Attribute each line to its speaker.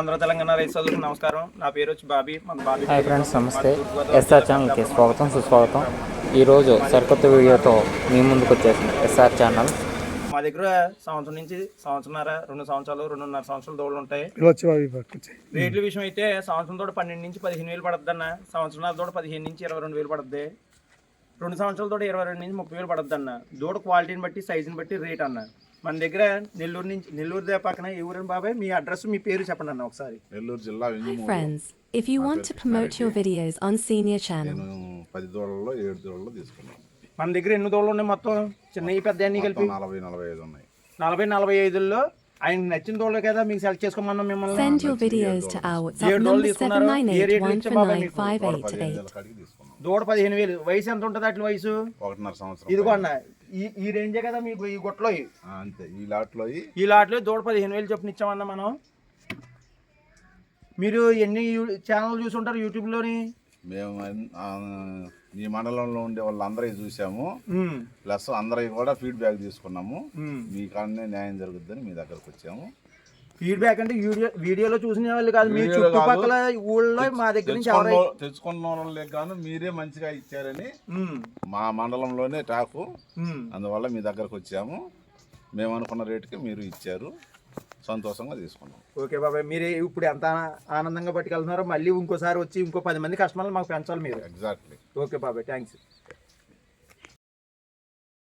Speaker 1: ఆంధ్ర తెలంగాణ రైతు సోదరులకు నమస్కారం. నా పేరు వచ్చి బాబీ. మన బాబీ
Speaker 2: హాయ్ ఫ్రెండ్స్ నమస్తే. ఎస్ఆర్ ఛానల్కి స్వాగతం సుస్వాగతం. ఈరోజు సరికొత్త వీడియోతో మీ ముందుకు వచ్చేసింది ఎస్ఆర్ ఛానల్.
Speaker 1: మా దగ్గర సంవత్సరం నుంచి సంవత్సరన్నర రెండు సంవత్సరాలు రెండున్నర సంవత్సరాల దోళ్ళు ఉంటాయి. రేట్ల విషయం అయితే సంవత్సరం తోట పన్నెండు నుంచి పదిహేను వేలు పడుతుంది అన్న సంవత్సరాల తోట పదిహేను నుంచి ఇరవై రెండు వేలు పడుతుంది రెండు సంవత్సరాల తోట ఇరవై రెండు నుంచి ముప్పై వేలు పడుతుంది అన్న దూడ క్వాలిటీని బట్టి సైజుని బట్టి రేట్ అన్న. మన దగ్గర నెల్లూరు నుంచి నెల్లూరు దే పక్కన ఏ ఊరని బాబాయ్? మీ అడ్రస్ మీ పేరు చెప్పండి అన్న ఒకసారి.
Speaker 3: నెల్లూరు జిల్లా
Speaker 4: if you want to promote your videos on Senior Channel,
Speaker 3: నేను పది దూడల్లో ఏడు దూడల్లో తీసుకున్నాను.
Speaker 1: మన దగ్గర ఎన్ని దోళ్ళు ఉన్నాయి మొత్తం? చిన్నవి పెద్ద అన్ని కలిపి?
Speaker 3: నలభై నలభై ఐదు ఉన్నాయి.
Speaker 1: నలభై నలభై ఐదుల్లో ఆయన నచ్చిన దోళ్ళు కదా మీకు సెలెక్ట్ చేసుకోమన్నాం మిమ్మల్ని.
Speaker 4: Send your videos to our WhatsApp
Speaker 1: ఏడు
Speaker 4: number
Speaker 1: రోజులు తీసుకున్నారు. ఏ రేట్లు ఇచ్చే బాబాయ్ మీకు?
Speaker 4: 7981495888.
Speaker 3: కాడికి తీసుకున్నాం.
Speaker 1: దూడ పదిహేను వేలు. వయసు ఎంత ఉంటుంది అట్ల వయసు?
Speaker 3: ఒకటిన్నర సంవత్సరం
Speaker 1: ఇదిగో అన్న ఈ ఈ రేంజే కదా మీకు ఈ.
Speaker 3: ఆ, అంతే. ఈ లాట్లో ఈ.
Speaker 1: లాట్లో దూడ పదిహేను వేలు చొప్పున ఇచ్చామన్న మనం. మీరు ఎన్ని ఛానల్ చూసి ఉంటారు యూట్యూబ్లోని
Speaker 3: మేము ఈ మండలంలో ఉండే వాళ్ళందరూ చూసాము. ప్లస్ అందరికి కూడా ఫీడ్బ్యాక్ తీసుకున్నాము. మీ కాడనే న్యాయం జరుగుద్దని మీ దగ్గరకు వచ్చాము.
Speaker 1: ఫీడ్బ్యాక్ అంటే వీడియో వీడియోలో చూసిన వాళ్ళు కాదు మీ. చుట్టుపక్కల ఊళ్ళో మా దగ్గర నుంచి
Speaker 3: తెచ్చుకున్న వాళ్ళకి గాను మీరే మంచిగా ఇచ్చారని మా మండలంలోనే టాకు. అందువల్ల మీ దగ్గరకు వచ్చాము. మేము అనుకున్న రేటుకి మీరు ఇచ్చారు. సంతోషంగా తీసుకున్నాం.
Speaker 1: ఓకే బాబాయ్ మీరు ఇప్పుడు ఎంత ఆనందంగా పట్టుకెళ్తున్నారో మళ్ళీ ఇంకోసారి వచ్చి ఇంకో పది మంది కస్టమర్లు మాకు పెంచాలి మీరు.
Speaker 3: ఎగ్జాక్ట్లీ
Speaker 1: ఓకే బాబాయ్ థ్యాంక్స్